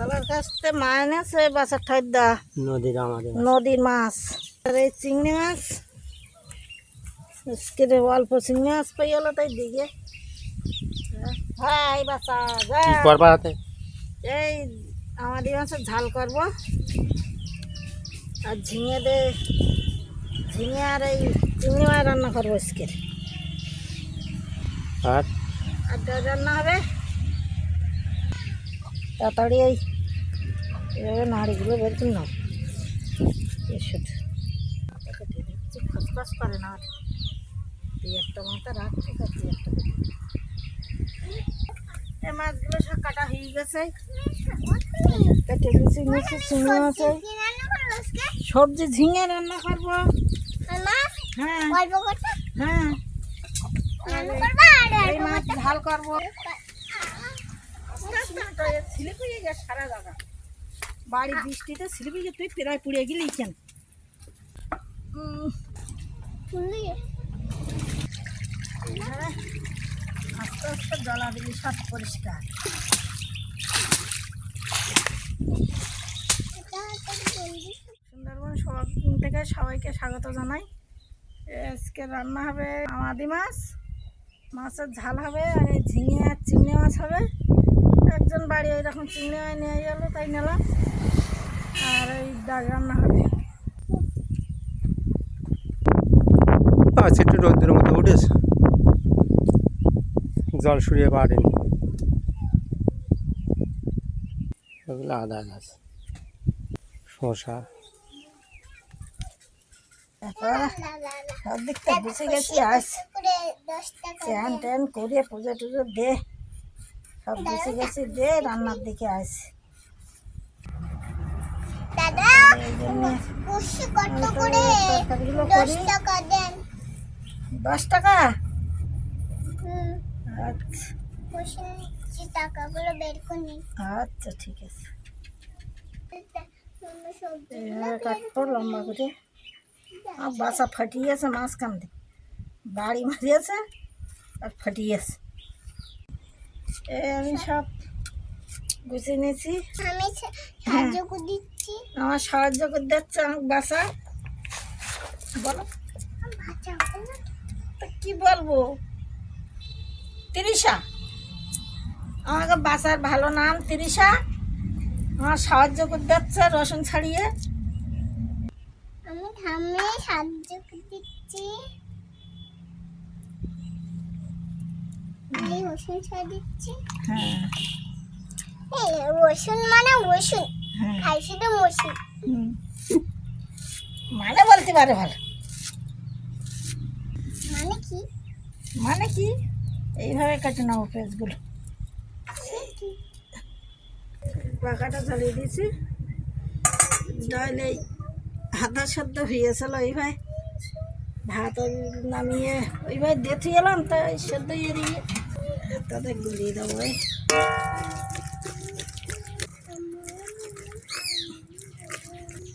মশলার কাছতে মাইনাস ওই বাসার ঠাইদা নদীর আমাদের নদীর মাছ। আর এই চিংড়ি মাছ আজকে অল্প চিংড়ি মাছ পেয়ে গেল তাই দিকে। হ্যাঁ এই বাসা করবা হাতে? এই আমাদের মাছের ঝাল করব। আর ঝিঙে দে ঝিঙে আর এই চিংড়ি মাছ রান্না করব আজকে আর? আর রান্না হবে তাড়াতাড়ি এই এভাবে নাড়িগুলো বের করে নাও। এই শুধু মাথাটা দিয়ে দিচ্ছি খসখস করে না দুই একটা মাথা রাখ, ঠিক আছে মাছগুলো সব কাটা হয়ে গেছে। চিংড়ি সবজি ঝিঙে রান্না করব। হ্যাঁ। হ্যাঁ। এই মাছ ঝাল করব। স্লিপ হয়ে সারা জায়গা। বাড়ি বৃষ্টিতে স্লিপ হয়ে তুই প্রায় পুড়ে গেলি কেন? আস্তে আস্তে জলা দিলি, সব পরিষ্কার। সুন্দরবন সব থেকে সবাইকে স্বাগত জানাই। আজকে রান্না হবে আমাদি মাছ, মাছের ঝাল হবে, আর ঝিঙে আর চিংড়ি মাছ হবে। একজন বাড়ি এইরকম চিংড়ি নিয়ে গেলো তাই নিলাম। আর এই ডাক রান্না হবে। আচ্ছা একটু রোদ্রের মধ্যে উঠেছে? জল সরিয়ে পারেনি এগুলো আদা গাছ শশা সব দিকটা বুঝে গেছি আস স্যান ট্যান করে পুজো টুজো দে। সব বুঝে গেছি দে রান্নার দিকে আস। দশ টাকা দেন। দশ টাকা? হুম। আচ্ছা। টাকাগুলো বের করে আচ্ছা ঠিক আছে। লম্বা করে। আর বাসা ফাটিয়েছে মাঝখান দিয়ে। বাড়ি মারিয়েছে আর ফাটিয়েছে। আমি সব গুছিয়ে নিয়েছি। আমি সাহায্য করে দিচ্ছি। আমার সাহায্য করে দিচ্ছে আমার বাসা। বলো। কি বলব? তিরিশা। আমাকে বাসার ভালো নাম তিরিশা। আমার সাহায্য করে দিচ্ছে রসুন ছাড়িয়ে। আমি থামে সাহায্য করে দিচ্ছি এই রসুন ছাড় দিচ্ছি হ্যাঁ। এই রসুন মানে রসুন। হ্যাঁ। খাই শুধু মসুন মানে বলতে পারে ভালো। মানে কি? মানে কি? এইভাবে কেটে নেব পেঁয়াজগুলো। পাখাটা জ্বালিয়ে দিয়েছি। এই হাতা সদ্য হয়েছিল এইভাবে। ভাত নামিয়ে ওইভাবে দেখে এলাম তাই সেদ্ধ এড়িয়ে তাতে গুলিয়ে দেবো।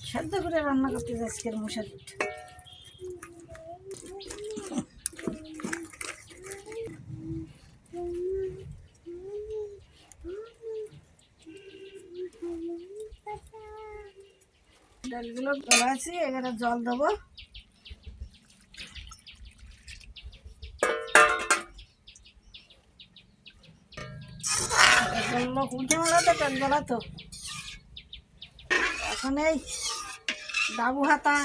সেদ্ধ করে রান্না করতে আজকের মশারিটা ডালগুলো গলাছি এবারে জল দেবো বলল উঠে মেলাতে ডাল গলা তো। এখন এই ডাবু হাতা।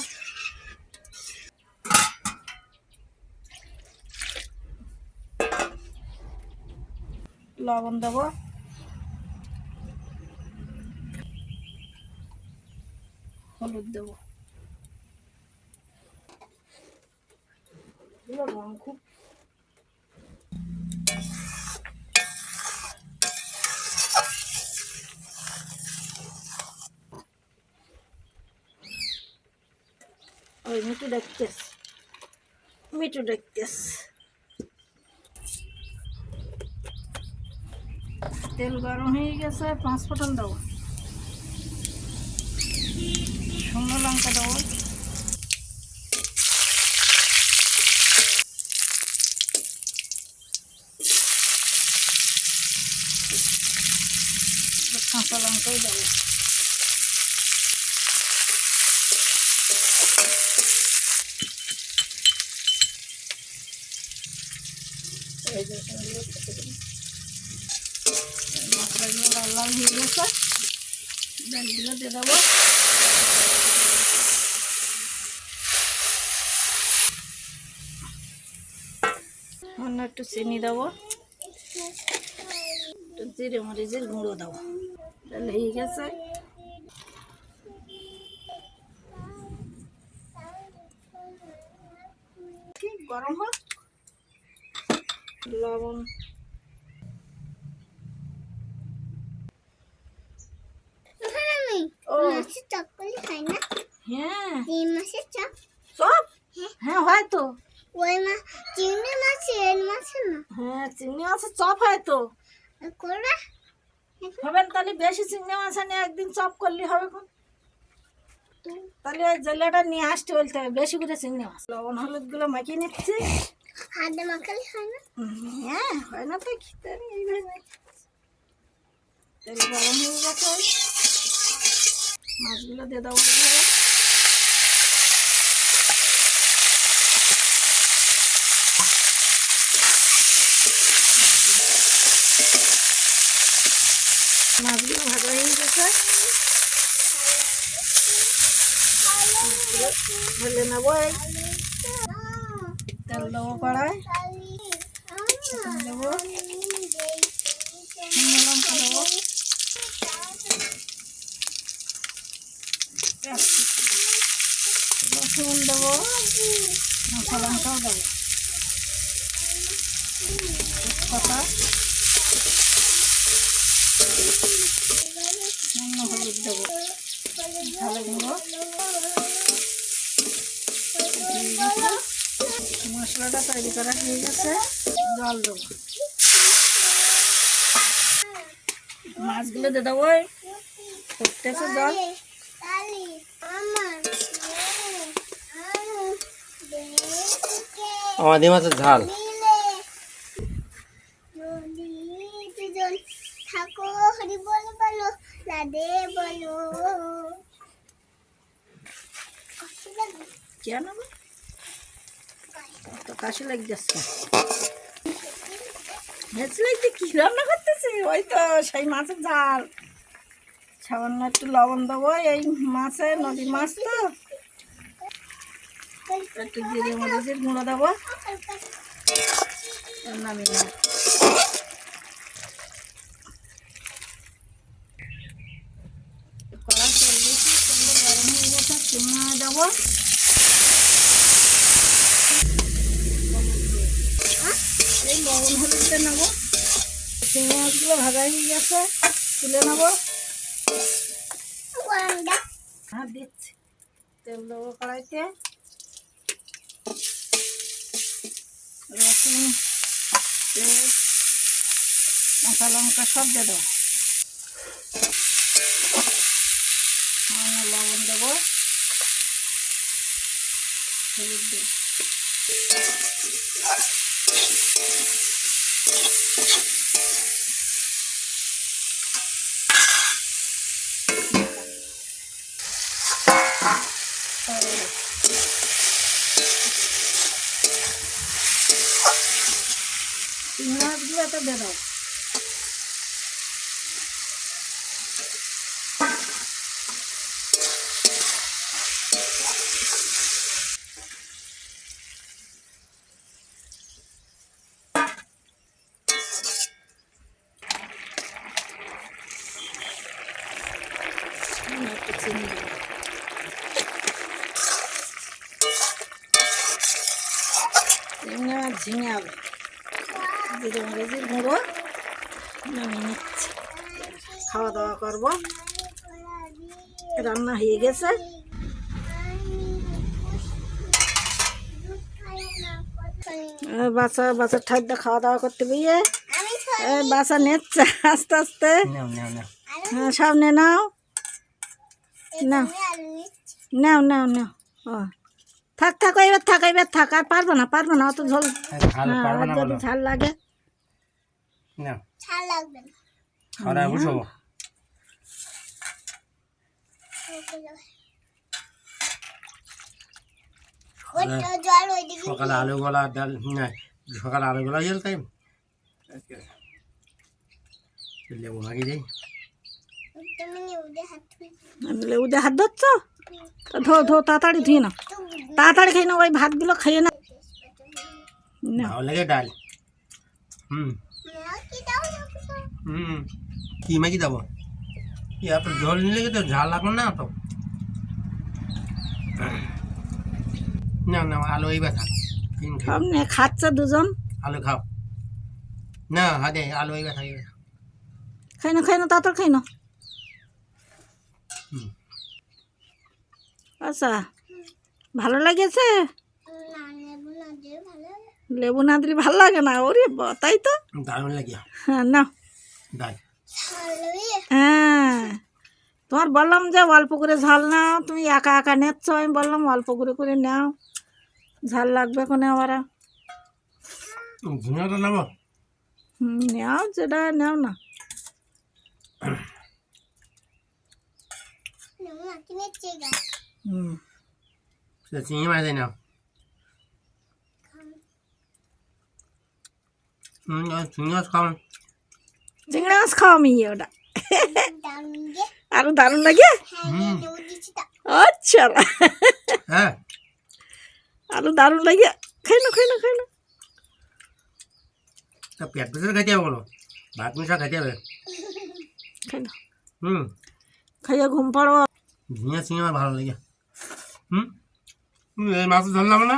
লবণ দেবো। হলুদ দেবো। খুব মিটু দেখতেস মিটু দেখতেস তেল গরম হয়ে গেছে, পাঁচ ফোটন দেবো। শুকনো লঙ্কা দেবো। কাঁচা লঙ্কাই দেবো এই যে এগুলো কেটে দিন। এই মশলাগুলো লাল লাল হয়ে গেছে। ডালগুলো দিয়ে দেবো। অন্য একটু চিনি দেবো। একটু জিরে মরিচের গুঁড়ো দেবো। ডাল হয়ে গেছে। গরম হোক। লবণ ওখানে আমি ও মাছের চপ করলে খাই না হ্যাঁ এই মাছের চপ সব হ্যাঁ হয় তো ওই মাছ চিংড়ি মাছ এর মাছের না হ্যাঁ চিংড়ি মাছের চপ হয় তো আর করবা হবে না তাহলে বেশি চিংড়ি মাছ আনি একদিন চপ করলে হবে কোন? তাহলে ওই জেলাটা নিয়ে আসতে বলতে হবে বেশি করে চিংড়ি মাছ। লবণ হলুদগুলো মাখিয়ে নিচ্ছি। হাতে মাখালে হয় না? হ্যাঁ হয় না তো খেতে এইভাবে তেল গরম হয়ে গেছে। মাছগুলো দিয়ে দেবো এইভাবে। মাছগুলো ভাজা হয়ে গেছে। ঢেলে নেব তেল দেবো কড়াই। দেবো লঙ্কা দেবো। রসুন দেবো। কাঁচা লঙ্কাও দেবো। তেজপাতা অন্য হলুদ দেবো ঝালে গুঁড়ো দিয়ে গেছে। মশলাটা তৈরি করা হয়ে গেছে। জল দেবো। মাছগুলো দিয়ে দেবো ফুটতেছে জল। আমাদের মাছের ঝাল। থাকো হরি বল বলো রাধে বলো কেন? তো কাশি লাগ যাচ্ছে ভেজ কি রান্না করতেছি? ওই তো সেই মাছের ঝাল। সামান্য একটু লবণ দেবো, এই মাছে নদীর মাছ তো। একটু জিরে মরিচের গুঁড়ো দেবো। নামিয়ে কড়াই দিয়েছি গরম হয়ে গেছে দেবো। লবণ হলুদটা নেব। চিংড়ি মাছগুলো ভাজা হয়ে গেছে তুলে নেব। হাত দিচ্ছি। তেল দেবো কড়াইতে। রসুন পেঁয়াজ কাঁচা লঙ্কা সব দিয়ে দেবো। লবণ দেবো। হলুদ দেবো। মাছগুলো তো দিয়ে দাও সামান্য একটু চিনি দেবো চিংড়ি মাছ ঝিঙে হবে। জিরে মরিচের গুঁড়ো। নামিয়ে নিচ্ছি। খাওয়া দাওয়া করব। রান্না হয়ে গেছে। বাচ্চা বাচ্চার ঠাকুরটা খাওয়া দাওয়া করতে এ, বাচ্চা নিচ্ছে আস্তে আস্তে। হ্যাঁ সামনে নাও। না। আলু নিচ্ছি নাও নাও নাও। ও। থাক থাক এবার থাক এবার থাক আর পারব না পারব না অত ঝোল। ঝাল হ্যাঁ পারব আর না যদি ঝাল লাগে। না। ছাড় লাগবে না। খাওয়া জল সকালে আলু গলা ডাল না সকালে আলু গলা গেল তাই আজকে। লেবু মাগি যাই তুমি নিউদে হাত ধরছ? ধো ধো তাড়াতাড়ি ধুয়ে নাও। তাড়াতাড়ি খেয়ে নাও ওই ভাতগুলো খেয়ে না। নাও। ভালো লাগে ডাল। হুম। কি দাও হুম। কি মাগি দেবো? এত জল নিলে কি তো ঝাল লাগল না তো? না না আলু এই ব্যথা তিন খাও নে খাচ্ছে দুজন? আলু খাও। না হাতে আলু এই ব্যথা খাই না খাই না তাড়াতাড়ি খাই না। আচ্ছা ভালো লেগেছে? লেবু না দিলে ভালো লাগে। না ওরে তাই তো? দারুণ লাগে। হ্যাঁ না হ্যাঁ তোমার বললাম যে অল্প করে ঝাল নাও তুমি একা একা নিচ্ছ আমি বললাম অল্প করে করে নাও। ঝাল লাগবে কোনে আবার? ঝিঙাটা নেব হুম, নাও যেটা নাও না। নেব না কিনে চেয়ে হুম সেটা চিংড়ি মাছ দেয় নাও হুম আর চিংড়ি মাছ খাও চিংড়ি মাছ খাও আমি ওটা দারুণ গে আরও দারুণ লাগে হ্যাঁ নেব দিচ্ছি তা আচ্ছা হ্যাঁ আরও দারুণ লাগে খাই না খাই না খাই না তা পেট পেছনে খাইতে হবে বলো ভাত মিশা খাইতে হবে খাই না হুম খাইয়া ঘুম পাড়ো ঝিঙে চিংড়ি মাছ ভালো লাগে হুম হুম, এই মাছের ঝাল নেব না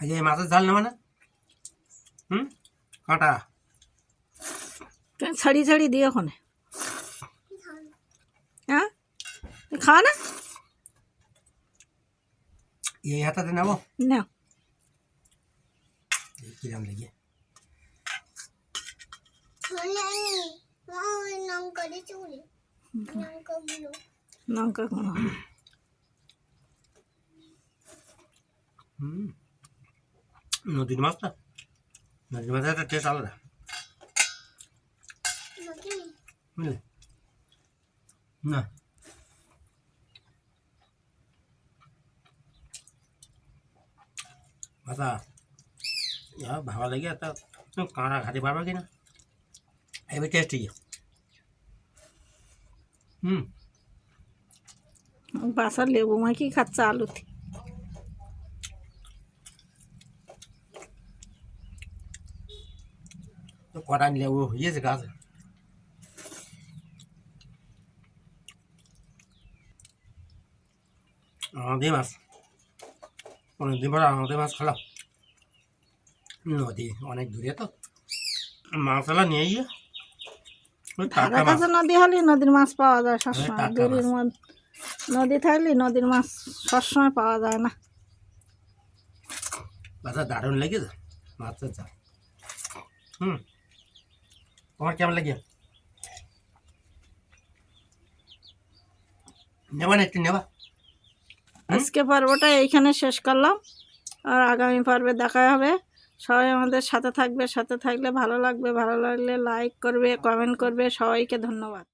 এই যে এই মাছের ঝাল নেব না হুম কাঁটা কেন ছাড়ি ছাড়ি দিয়ে ওখানে হ্যাঁ তুমি খাওয়া না এই হাতাতে নেব না এই কিরম লাগে তাহলে আমি মা ওই লঙ্কা দিয়ে চুড়ি লঙ্কাগুলো লঙ্কা কোনো হুম নদীর মাছটা নদীর মাছের একটা টেস্ট আলাদা নাকি বুঝলে না মাথা ইয়া ভালো লাগে একটা তুমি কাঁড়া খাতে পারবে কি না এবার টেস্টি হুম বাসার লেবু মাখি খাচ্ছে আলুতে কটা লেবু হয়েছে গাছে? আমাদের মাছ। অনেকদিন পরে আমাদের মাছ খেলাম। নদী অনেক দূরে তো। মাছলা নিয়ে গিয়ে মাছ। নদী হলে নদীর মাছ পাওয়া যায় সবসময় দূরের মধ্যে। নদী থাকলে নদীর মাছ সবসময় পাওয়া যায় না। মাছটা দারুণ লেগেছে মাছের চাল হুম তোমার কেমন লাগে? নেবা না একটু নেবা। আজকে পর্বটা এইখানে শেষ করলাম। আর আগামী পর্বে দেখা হবে। সবাই আমাদের সাথে থাকবে সাথে থাকলে ভালো লাগবে। ভালো লাগলে লাইক করবে কমেন্ট করবে। সবাইকে ধন্যবাদ।